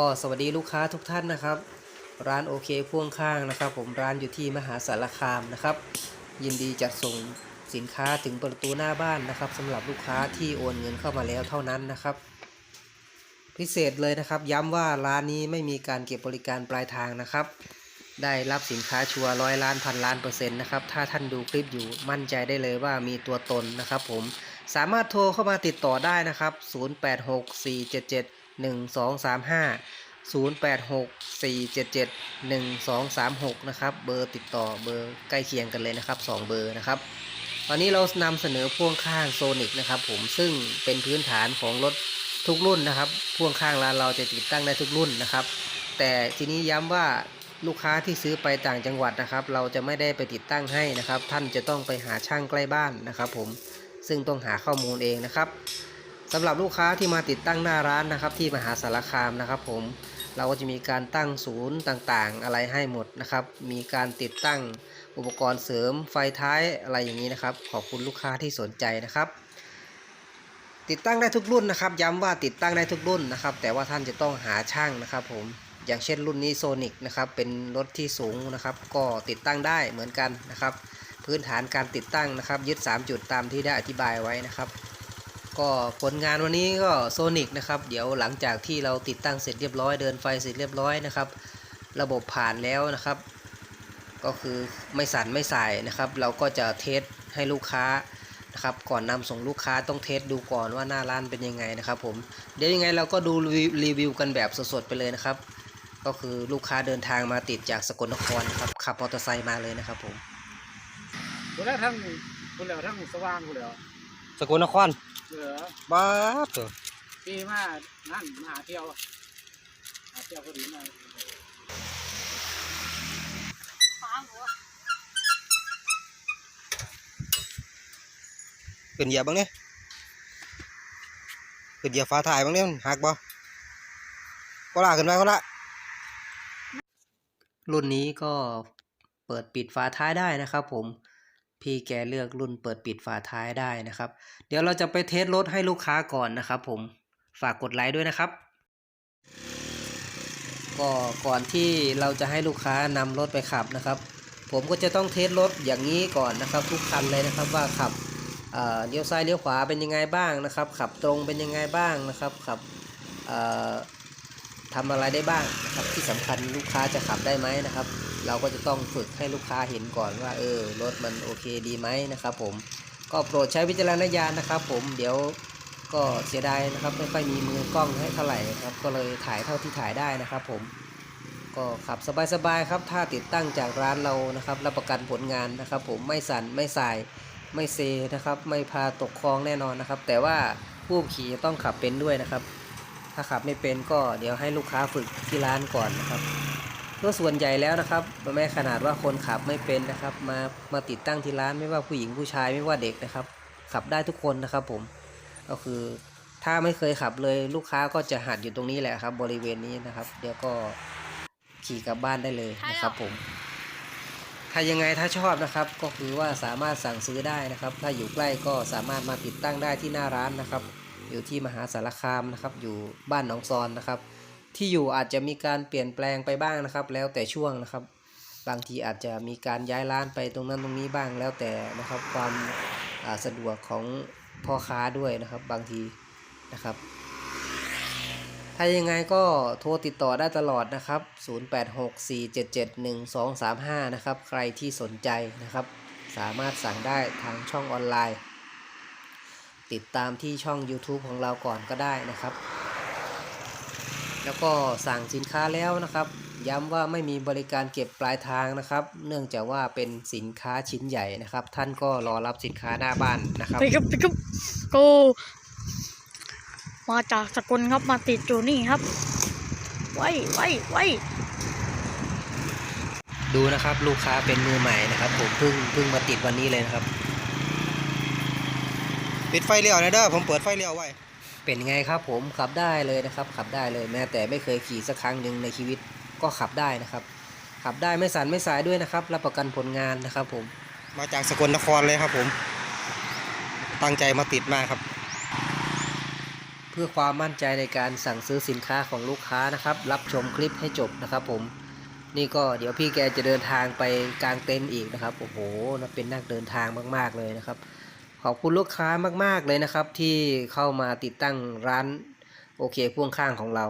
ก็สวัสดีลูกค้าทุกท่านนะครับ ร้านโอเคพ่วงข้างนะครับ ผมร้านอยู่ที่มหาสารคามนะครับ ยินดีจัดส่งสินค้าถึงประตูหน้าบ้านนะครับสำหรับลูกค้าที่โอนเงินเข้ามาแล้วเท่านั้นนะครับ พิเศษเลยนะครับ ย้ำว่าร้านนี้ไม่มีการเก็บบริการปลายทางนะครับ ได้รับสินค้าชัวร้อยล้านพันล้านเปอร์เซ็นต์นะครับถ้าท่านดูคลิปอยู่มั่นใจได้เลยว่ามีตัวตนนะครับผมสามารถโทรเข้ามาติดต่อได้นะครับ 0864771235 0864771236 นะครับ เบอร์ติดต่อเบอร์ใกล้เคียงกันเลยนะครับ 2 เบอร์นะครับ ตอนนี้เรานำเสนอพ่วงข้างโซนิกนะครับผมซึ่งเป็นพื้นฐานของรถทุกรุ่นนะครับ พ่วงข้างร้านเราจะติดตั้งได้ทุกรุ่นนะครับ แต่ทีนี้ย้ำว่าลูกค้าที่ซื้อไปต่างจังหวัดนะครับ เราจะไม่ได้ไปติดตั้งให้นะครับ ท่านจะต้องไปหาช่างใกล้บ้านนะครับ ผมซึ่งต้องหาข้อมูลเองนะครับสำหรับลูกค้าที่มาติดตั้งหน้าร้านนะครับ ที่มหาสารคามนะครับ ผม เราก็จะมีการตั้งศูนย์ต่างๆ อะไรให้หมดนะครับ มีการติดตั้งอุปกรณ์เสริมไฟท้ายอะไรอย่างนี้นะครับ ขอบคุณลูกค้าที่สนใจนะครับ ติดตั้งได้ทุกรุ่นนะครับ ย้ำว่าติดตั้งได้ทุกรุ่นนะครับ แต่ว่าท่านจะต้องหาช่างนะครับ ผมอย่างเช่นรุ่นนี้โซนิกนะครับเป็นรถที่สูงนะครับ ก็ติดตั้งได้เหมือนกันนะครับ พื้นฐานการติดตั้งนะครับ ยึด 3 จุดตามที่ได้อธิบายไว้นะครับ ก็ผลงานวันนี้ก็โซนิกนะครับ เดี๋ยวหลังจากที่เราติดตั้งเสร็จเรียบร้อยเดินไฟเสร็จเรียบร้อยนะครับ ระบบผ่านแล้วนะครับ ก็คือไม่สั่นไม่สายนะครับ เราก็จะเทสให้ลูกค้านะครับก่อนนำส่งลูกค้าต้องเทสดูก่อนว่าหน้าร้านเป็นยังไงนะครับ ผมเดี๋ยวยังไงเราก็ดูรีวิวกันแบบสดๆไปเลยนะครับ ก็คือลูกค้าเดินทางมาติดจากสกลนครนะครับขับมอเตอร์ไซค์มาเลยนะครับผมคุณแล้วทั้งคุณแล้วทั้งสว่างคุณแล้วสกลนคร เหลือบ้าตัวปีมานั่นมาหาเที่ยวหาเที่ยวพอดีมาขึ้นเหยียบบ้างเนี่ยขึ้นเหยียบฟ้าถ่ายบ้างเนี่ยมันหักบ่ก็ละขึ้นไปก็ละรุ่นนี้ก็เปิดปิดฝาท้ายได้นะครับผม พี่แกเลือกรุ่นเปิดปิดฝาท้ายได้นะครับ เดี๋ยวเราจะไปเทสรถให้ลูกค้าก่อนนะครับผมฝากกดไลค์ด้วยนะครับ ก็ก่อนที่เราจะให้ลูกค้านำรถไปขับนะครับ ผมก็จะต้องเทสรถอย่างนี้ก่อนนะครับ ทุกคันเลยนะครับว่าขับเเลี้ยวซ้ายเลี้ยวขวาเป็นยังไงบ้างนะครับ ขับตรงเป็นยังไงบ้างนะครับขับเอ่อทำอะไรได้บ้างนะครับที่สำคัญลูกค้าจะขับได้ไหมนะครับ เราก็จะต้องฝึกให้ลูกค้าเห็นก่อนว่าเออรถมันโอเคดีไหมนะครับผมก็โปรดใช้วิจารณญาณนะครับผมเดี๋ยวก็เสียดายนะครับไม่ค่อยมีมือกล้องให้เท่าไหร่ครับก็เลยถ่ายเท่าที่ถ่ายได้นะครับผมก็ขับสบายๆครับถ้าติดตั้งจากร้านเรานะครับรับประกันผลงานนะครับผมไม่สั่นไม่สายไม่เซนะครับไม่พาตกคลองแน่นอนนะครับ แต่ว่าผู้ขี่ต้องขับเป็นด้วยนะครับ ถ้าขับไม่เป็นก็เดี๋ยวให้ลูกค้าฝึกที่ร้านก่อนนะครับ ก็ส่วนใหญ่แล้วนะครับแม้ขนาดว่าคนขับไม่เป็นนะครับ มามาติดตั้งที่ร้านไม่ว่าผู้หญิงผู้ชายไม่ว่าเด็กนะครับ ขับได้ทุกคนนะครับผมก็คือถ้าไม่เคยขับเลยลูกค้าก็จะหัดอยู่ตรงนี้แหละครับ บริเวณนี้นะครับ เดี๋ยวก็ขี่กลับบ้านได้เลยนะครับผม ถ้ายังไงถ้าชอบนะครับ ก็คือว่าสามารถสั่งซื้อได้นะครับ ถ้าอยู่ใกล้ก็สามารถมาติดตั้งได้ที่หน้าร้านนะครับ อยู่ที่มหาสารคามนะครับ อยู่บ้านหนองซอนนะครับ ที่อยู่อาจจะมีการเปลี่ยนแปลงไปบ้างนะครับ แล้วแต่ช่วงนะครับ บางทีอาจจะมีการย้ายร้านไปตรงนั้นตรงนี้บ้างแล้วแต่นะครับ ความาสะดวกของพ่อค้าด้วยนะครับบางทีนะครับ ถ้ายังไงก็โทรติดต่อได้ตลอดนะครับ 0864771235 นะครับ ใครที่สนใจนะครับ สามารถสั่งได้ทางช่องออนไลน์ ติดตามที่ช่อง YouTube ของเราก่อนก็ได้นะครับ แล้วก็สั่งสินค้าแล้วนะครับ ย้ำว่าไม่มีบริการเก็บปลายทางนะครับ เนื่องจากว่าเป็นสินค้าชิ้นใหญ่นะครับ ท่านก็รอรับสินค้าหน้าบ้านนะครับไปครับไปครับก็มาจากสกลครับมาติดอยู่นี่ครับ ไว้ไว้ไว้ดูนะครับลูกค้าเป็นมือใหม่นะครับ ผมเพิ่งเพิ่งมาติดวันนี้เลยนะครับ ปิดไฟเลี้ยวนะเด้อผมเปิดไฟเลี้ยวไว้ เป็นไงครับผมขับได้เลยนะครับ ขับได้เลยแม้แต่ไม่เคยขี่สักครั้งหนึ่งในชีวิตก็ขับได้นะครับ ขับได้ไม่สั่นไม่สายด้วยนะครับ รับประกันผลงานนะครับ ผมมาจากสกลนครเลยครับผม ตั้งใจมาติดมากครับพื่อความมั่นใจในการสั่งซื้อสินค้าของลูกค้านะครับ รับชมคลิปให้จบนะครับ ผม นี่ก็เดี๋ยวพี่แกจะเดินทางไปกลางเต็นท์อีกนะครับโอ้โหนะเป็นนักเดินทางมาก ๆเลยนะครับ ขอบคุณลูกค้ามาก ๆ เลยนะครับ ที่เข้ามาติดตั้งร้านโอเคพ่วงข้างของเรา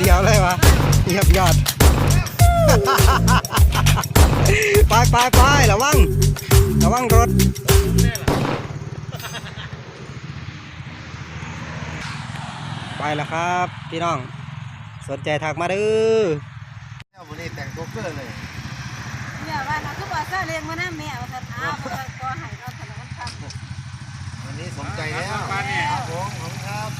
เดียวเลยวะเยียบยอดไปไปไประวังระวังรถไปแล้วครับ พี่น้อง สนใจทักมาเด้อวันนี้แต่งตัวเกอร์เลยเนี่ยว่าเราก็บอกซาเลี้ยงมาน้าแม่ว่าจะท้าว่าก็ให้เราถนนทำวันนี้สนใจแล้วครับผมขอบคุณครับ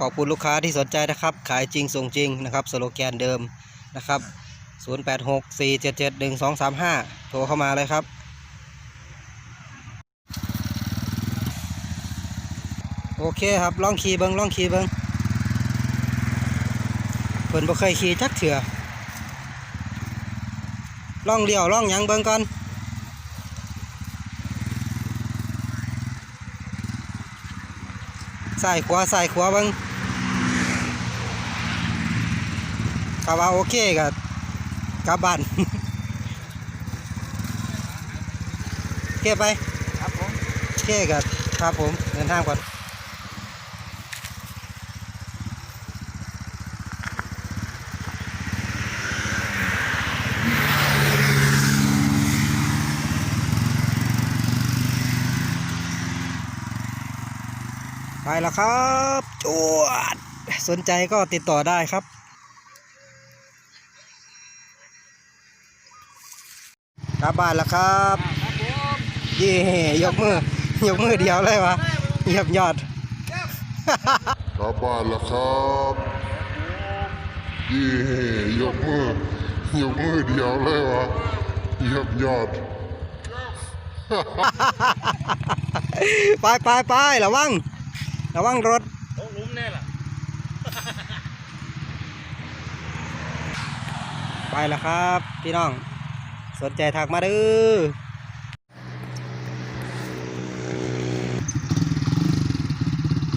ขอบคุณลูกค้าที่สนใจนะครับ ขายจริงส่งจริงนะครับสโลแกนเดิมนะครับ 0864771235 โทรเข้ามาเลยครับโอเคครับลองขี่เบิงลองขี่เบิงเพิ่นบ่เคยขี่จักเถื่อลองเลี้ยวลองหยังเบิงก่อนสายขวาใสายขวาเบิง ถ้าว่าโอเคก็กลับบ้านโอเคไปครับผมโอเคก็ครับผมเดินทางก่อนไปแล้วครับจวด สนใจก็ติดต่อได้ครับ กลับบ้านแล้วครับครับผมเย่ยกมือยกมือเดียวเลยวะเยียบยอดกลับบ้านแล้วครับเย่ยกมือยกมือเดียวเลยวะเยียบยอดไปไปไประวังระวังรถโอ้ลุ้มแน่ล่ะไปแล้วครับ พี่น้อง สนใจทักมาเด้อ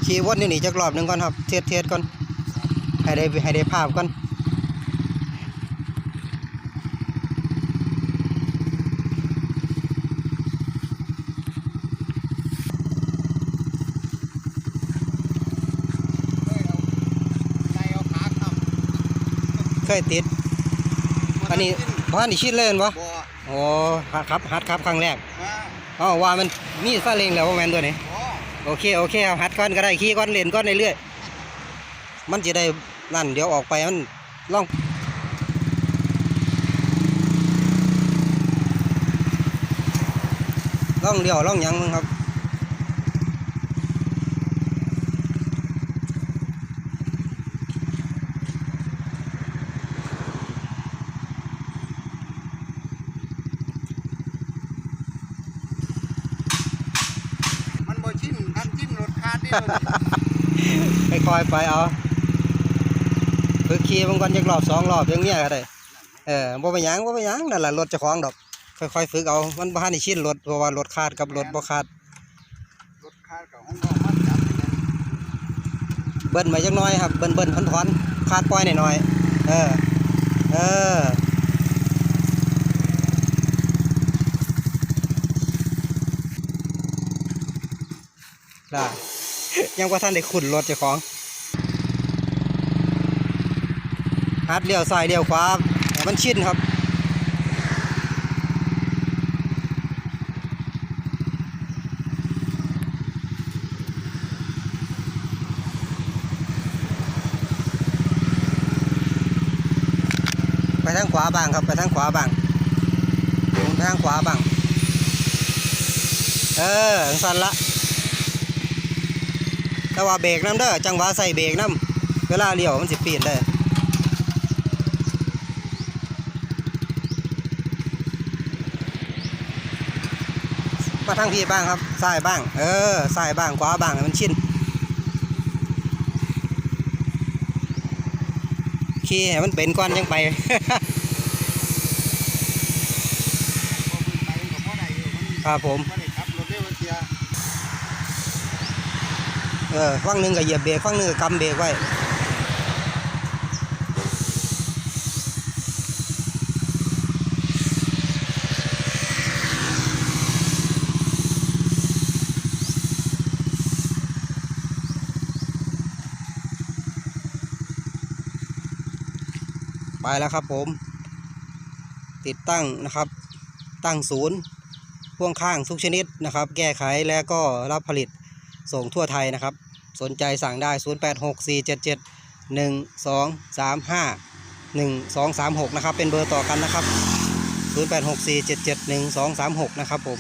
ขี่วนอยู่นี่จักรอบหนึ่งก่อนครับ เทสเทสก่อน ให้ได้ให้ได้ภาพก่อนใจเอาขาขับเคยติด อันนี้ บ้านนี่ชิดเลยเห็นปะบ่โอ้ฮัดครับฮัดครับครั้งแรกมาอ๋อว่ามันมีซาเล้งแล้วว่าแมนตัวนี้บ่โอเคโอเคครับฮัดก่อนก็ได้ขี่ก่อนเล่นก่อนเรื่อยๆมันจะได้นั่นเดี๋ยวออกไปมันล่องล่องเดียวล่องหยังมึงครับ มันบ่ชิมอันชิมรถ คาดนี่เลยค่อยๆไปเอาฝึกขี่บางวันจักรอบสองรอบอย่างเงี้ยก็ได้เออบ่ไปนหยังบ่ไปนหยังนั่นแหละรถเจ้าของดอกค่อยๆฝึกเอามันบ่ทันได้ชินรถเพราะว่ารถคาดกับรถบ่คาดรถคาดกับห้องนอกมันจับเลยนะเบิ้ลมาจักหน้อยครับเบิ้ลเบิ้ลถอนถอนคาดปล่อยหน่อยๆเออเออได้ ยังว่าท่านได้ขุนรถเจ้าของฮัดเลี้ยวซ้ายเลี้ยวขวาให้มันชินครับไปทางขวาบ้างครับ ไปทางขวาบ้างไปทางขวาบ้าง เออจังสันละ แต่ว่าเบรกน้ำเด้อจังหวะใส่เบรกน้ำเวลาเลี้ยวมันสิปีนได้มาทางพี่บ้างครับซ้ายบ้าง เออซ้ายบ้างขวาบ้างมันชินขี่มันเป็นก้อนยังไปครับผม เออฝั่งหนึ่งก็เหยียบเบรกฝั่งหนึ่งก็กำเบรกไว้ไปแล้วครับผม ติดตั้งนะครับ ตั้งศูนย์พ่วงข้างทุกชนิดนะครับ แก้ไขและก็รับผลิต ส่งทั่วไทยนะครับ สนใจสั่งได้ 086477 1235 1236 นะครับ เป็นเบอร์ต่อกันนะครับ 086477 1236 นะครับผม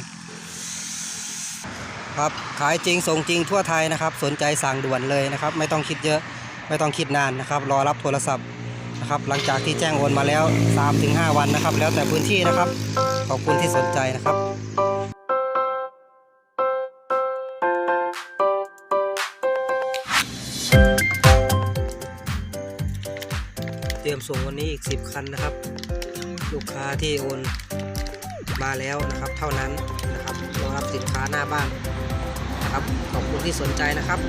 ครับ ขายจริงส่งจริงทั่วไทยนะครับ สนใจสั่งด่วนเลยนะครับ ไม่ต้องคิดเยอะ ไม่ต้องคิดนานนะครับ รอรับโทรศัพท์นะครับ หลังจากที่แจ้งโอนมาแล้ว 3-5 วันนะครับ แล้วแต่พื้นที่นะครับ ขอบคุณที่สนใจนะครับ รียมส่งวันนี้อีก 10 คันนะครับ ลูกค้าที่โอนมาแล้วนะครับ เท่านั้นนะครับรอรับสินค้าหน้าบ้านนะครับขอบคุณที่สนใจนะครับ